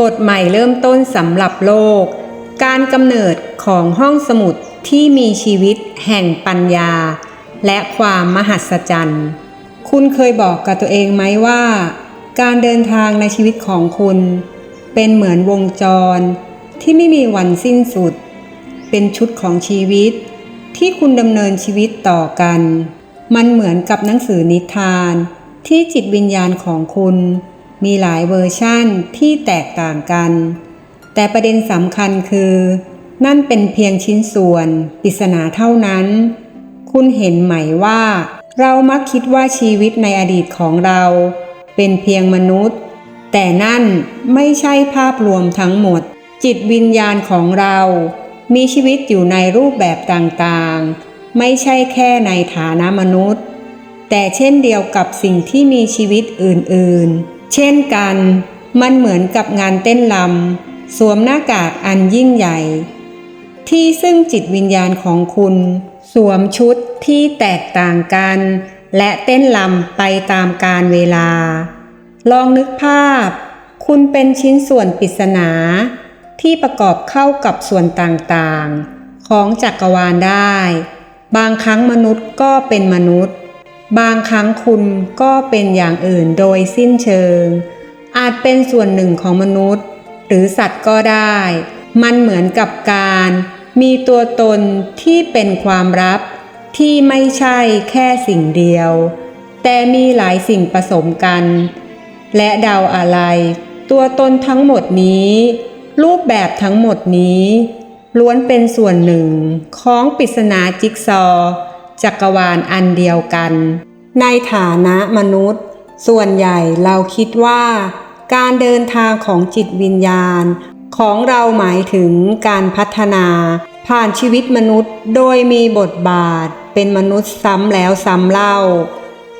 บทใหม่เริ่มต้นสำหรับโลก การกำเนิดของห้องสมุดที่มีชีวิตแห่งปัญญา และความมหัศจรรย์ คุณเคยบอกกับตัวเองไหมว่า การเดินทางในชีวิตของคุณ เป็นเหมือนวงจร ที่ไม่มีวันสิ้นสุด เป็นชุดของชีวิต ที่คุณดำเนินชีวิตต่อกัน มันเหมือนกับหนังสือนิทาน ที่จิตวิญญาณของคุณ มีหลายเวอร์ชั่นที่แตกต่างกัน แต่ประเด็นสำคัญคือ นั่นเป็นเพียงชิ้นส่วนปริศนาเท่านั้น คุณเห็นไหมว่า เรามักคิดว่าชีวิตในอดีตของเรา เป็นเพียงมนุษย์ แต่นั่นไม่ใช่ภาพรวมทั้งหมด จิตวิญญาณของเรา มีชีวิตอยู่ในรูปแบบต่างๆ ไม่ใช่แค่ในฐานะมนุษย์ แต่เช่นเดียวกับสิ่งที่มีชีวิตอื่นๆ เช่นกัน มันเหมือนกับงานเต้นลำสวมหน้ากากอันยิ่งใหญ่ ที่ซึ่งจิตวิญญาณของคุณ สวมชุดที่แตกต่างกัน และเต้นลำไปตามกาลเวลา ลองนึกภาพ คุณเป็นชิ้นส่วนปริศนา ที่ประกอบเข้ากับส่วนต่างๆ ของจักรวาลได้ บางครั้งมนุษย์ก็เป็นมนุษย์ บางครั้งคุณก็เป็นอย่างอื่นโดยสิ้นเชิง อาจเป็นส่วนหนึ่งของมนุษย์ หรือสัตว์ก็ได้ มันเหมือนกับการ มีตัวตนที่เป็นความลับที่ไม่ใช่แค่สิ่งเดียว แต่มีหลายสิ่งผสมกัน และเดาอะไร ตัวตนทั้งหมดนี้ รูปแบบทั้งหมดนี้ ล้วนเป็นส่วนหนึ่งของปริศนาจิ๊กซอ จักรวาลอันเดียวกัน ในฐานะมนุษย์ ส่วนใหญ่เราคิดว่า การเดินทางของจิตวิญญาณ ของเราหมายถึงการพัฒนา ผ่านชีวิตมนุษย์โดยมีบทบาท เป็นมนุษย์ซ้ำแล้วซ้ำเล่า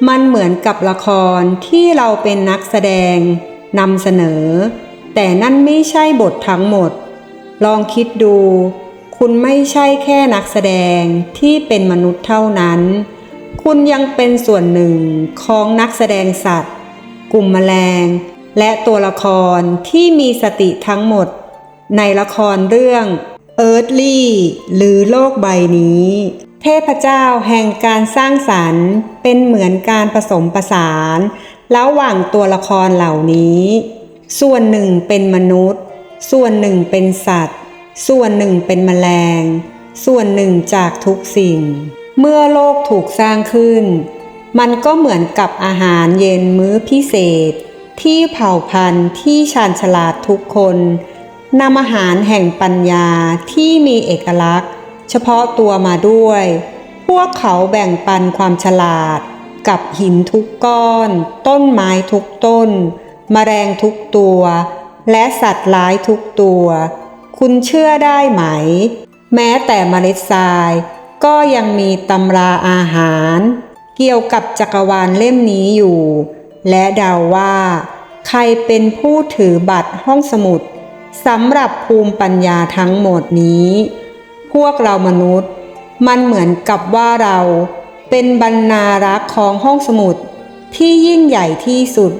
มันเหมือนกับละครที่เราเป็นนักแสดงนำเสนอ แต่นั่นไม่ใช่บททั้งหมด ลองคิดดู คุณไม่ใช่แค่นักแสดงที่เป็นมนุษย์เท่านั้น คุณยังเป็นส่วนหนึ่งของนักแสดงสัตว์ กลุ่มแมลง และตัวละครที่มีสติทั้งหมด ในละครเรื่อง Earthly หรือโลกใบนี้ เทพเจ้าแห่งการสร้างสรรค์เป็นเหมือนการผสมผสานระหว่างตัวละครเหล่านี้ ส่วนหนึ่งเป็นมนุษย์ ส่วนหนึ่งเป็นสัตว์ ส่วนหนึ่งเป็นแมลง ส่วนหนึ่งจากทุกสิ่ง เมื่อโลกถูกสร้างขึ้น มันก็เหมือนกับอาหารเย็นมื้อพิเศษ ที่เผ่าพันธุ์ที่ชาญฉลาดทุกคนนำอาหารแห่งปัญญาที่มีเอกลักษณ์ เฉพาะตัวมาด้วย พวกเขาแบ่งปันความฉลาด กับหินทุกก้อน ต้นไม้ทุกต้นแมลงทุกตัว และสัตว์ร้ายทุกตัว คุณเชื่อได้ไหม แม้แต่เมล็ดทราย ก็ยังมีตำราอาหาร เกี่ยวกับจักรวาลเล่มนี้อยู่ และเดาว่า ใครเป็นผู้ถือบัตรห้องสมุดสำหรับภูมิปัญญาทั้งหมดนี้ พวกเรามนุษย์ มันเหมือนกับว่าเราเป็นบรรณารักษ์ของห้องสมุดที่ยิ่งใหญ่ที่สุด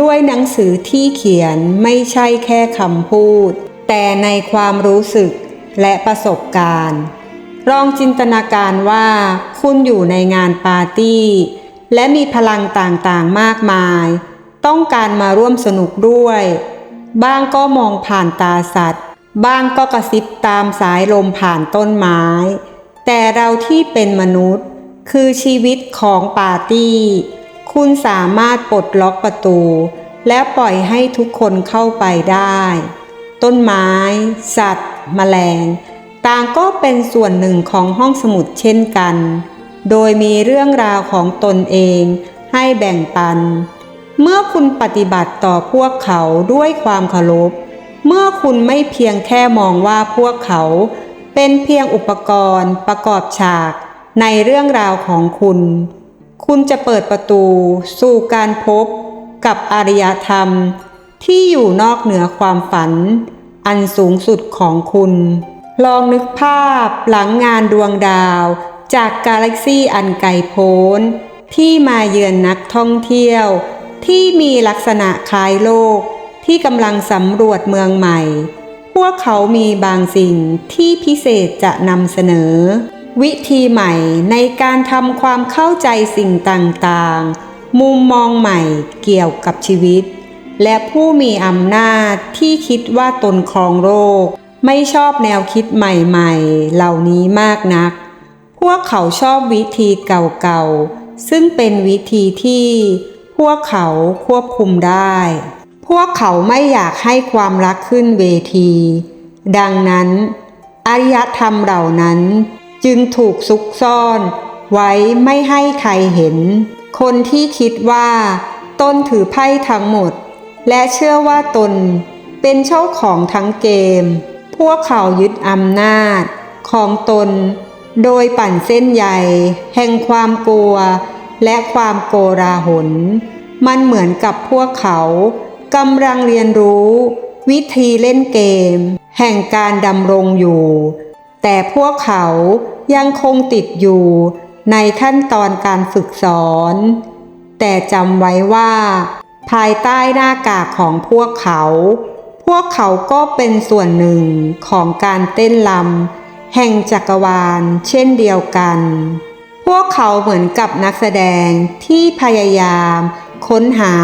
ด้วยหนังสือที่เขียนไม่ใช่แค่คำพูด แต่ในความรู้สึกและประสบการณ์ ลองจินตนาการว่าคุณอยู่ในงานปาร์ตี้ และมีพลังต่างๆมากมาย ต้องการมาร่วมสนุกด้วย บ้างก็มองผ่านตาสัตว์ บ้างก็กระซิบตามสายลมผ่านต้นไม้ แต่เราที่เป็นมนุษย์ คือชีวิตของปาร์ตี้ คุณสามารถปลดล็อกประตู และปล่อยให้ทุกคนเข้าไปได้ ต้นไม้ สัตว์ แมลง ต่างก็เป็นส่วนหนึ่งของห้องสมุดเช่นกัน โดยมีเรื่องราวของตนเองให้แบ่งปัน เมื่อคุณปฏิบัติต่อพวกเขาด้วยความเคารพ เมื่อคุณไม่เพียงแค่มองว่าพวกเขา เป็นเพียงอุปกรณ์ ประกอบฉากในเรื่องราวของคุณ คุณจะเปิดประตู สู่การพบกับอารยธรรมที่อยู่นอกเหนือความฝัน อันสูงสุดของคุณ ลองนึกภาพหลังงานดวงดาว จากกาแล็กซี่อันไกลโพ้น ที่มาเยือนนักท่องเที่ยว ที่มีลักษณะคล้ายโลก ที่กำลังสำรวจเมืองใหม่ พวกเขามีบางสิ่งที่พิเศษจะนำเสนอ วิธีใหม่ในการทำความเข้าใจสิ่งต่างๆ มุมมองใหม่เกี่ยวกับชีวิต และผู้มีอำนาจที่คิดว่าตนครองโลก ไม่ชอบแนวคิดใหม่ๆ เหล่านี้มากนัก พวกเขาชอบวิธีเก่าๆ ซึ่งเป็นวิธีที่พวกเขาควบคุมได้ พวกเขาไม่อยากให้ความรักขึ้นเวที ดังนั้นอารยธรรมเหล่านั้นจึงถูกซุกซ่อน ไว้ไม่ให้ใครเห็น คนที่คิดว่า ต้นถือไพ่ทั้งหมด และเชื่อว่าตนเป็นเจ้าของทั้งเกม พวกเขายึดอำนาจของตน โดยปั่นเส้นใยแห่งความกลัว และความโกราหล มันเหมือนกับพวกเขากำลังเรียนรู้ วิธีเล่นเกม แห่งการดำรงอยู่ แต่พวกเขายังคงติดอยู่ในขั้นตอนการฝึกสอน แต่จำไว้ว่า ภายใต้หน้ากากของพวกเขา พวกเขาก็เป็นส่วนหนึ่งของการเต้นลำแห่งจักรวาลเช่นเดียวกัน พวกเขาเหมือนกับนักแสดงที่พยายาม ค้นหา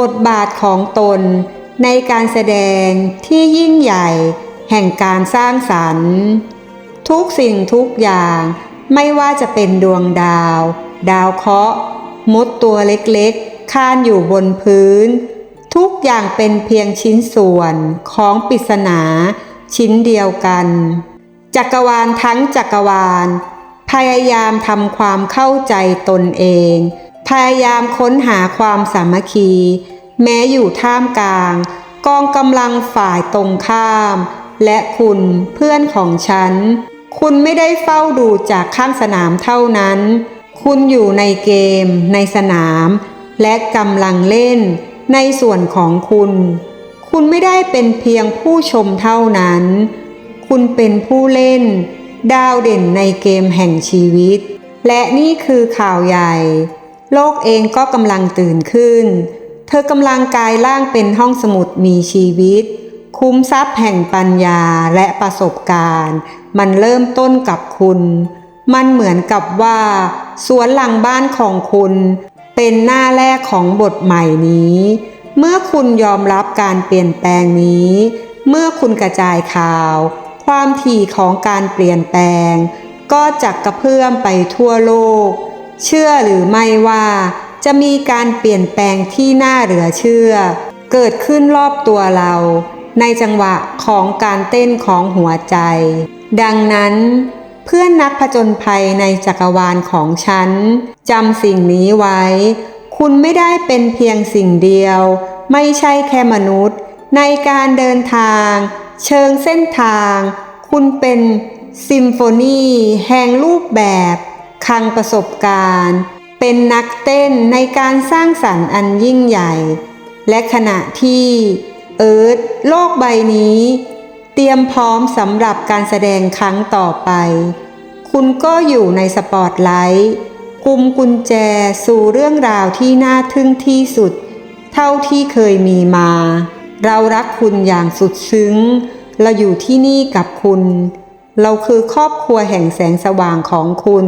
บทบาทของตน ในการแสดงที่ยิ่งใหญ่ แห่งการสร้างสรรค์ ทุกสิ่งทุกอย่างไม่ว่าจะเป็นดวงดาว ดาวเคราะห์มดตัวเล็กๆ ข้านอยู่บนพื้น ทุกอย่างเป็นเพียงชิ้นส่วนของปริศนาชิ้นเดียวกัน จักรวาลทั้งจักรวาล พยายามทำความเข้าใจตนเอง พยายามค้นหาความสามัคคี แม้อยู่ท่ามกลาง กองกำลังฝ่ายตรงข้าม และคุณเพื่อนของฉัน คุณไม่ได้เฝ้าดูจากข้างสนามเท่านั้น คุณอยู่ในเกม ในสนาม และกำลังเล่นในส่วนของคุณ คุณไม่ได้เป็นเพียงผู้ชมเท่านั้น คุณเป็นผู้เล่น ดาวเด่นในเกมแห่งชีวิต และนี่คือข่าวใหญ่ โลกเองก็กำลังตื่นขึ้น เธอกำลังกายร่างเป็นห้องสมุดมีชีวิต คุ้มทรัพย์แห่งปัญญาและประสบการณ์ มันเริ่มต้นกับคุณมันเหมือนกับว่า สวนหลังบ้านของคุณ เป็นหน้าแรกของบทใหม่นี้ เมื่อคุณยอมรับการเปลี่ยนแปลงนี้ เมื่อคุณกระจายข่าว ความถี่ของการเปลี่ยนแปลง ก็จะกระเพื่อมไปทั่วโลก เชื่อหรือไม่ว่าจะมีการเปลี่ยนแปลงที่น่าเหลือเชื่อ เกิดขึ้นรอบตัวเรา ในจังหวะของการเต้นของหัวใจ ดังนั้น เพื่อนนักผจญภัยในจักรวาลของฉันจำสิ่งนี้ไว้ คุณไม่ได้เป็นเพียงสิ่งเดียว ไม่ใช่แค่มนุษย์ ในการเดินทาง เชิงเส้นทาง คุณเป็นซิมโฟนีแห่งรูปแบบคลังประสบการณ์ เป็นนักเต้นในการสร้างสรรค์อันยิ่งใหญ่ และขณะที่ เอิร์ธโลกใบนี้ เตรียมพร้อมสำหรับการแสดงครั้งต่อไป คุณก็อยู่ในสปอตไลท์กุมกุญแจสู่เรื่องราวที่น่าทึ่งที่สุด เท่าที่เคยมีมา เรารักคุณอย่างสุดซึ้ง เราอยู่ที่นี่กับคุณ เราคือครอบครัวแห่งแสงสว่างของคุณ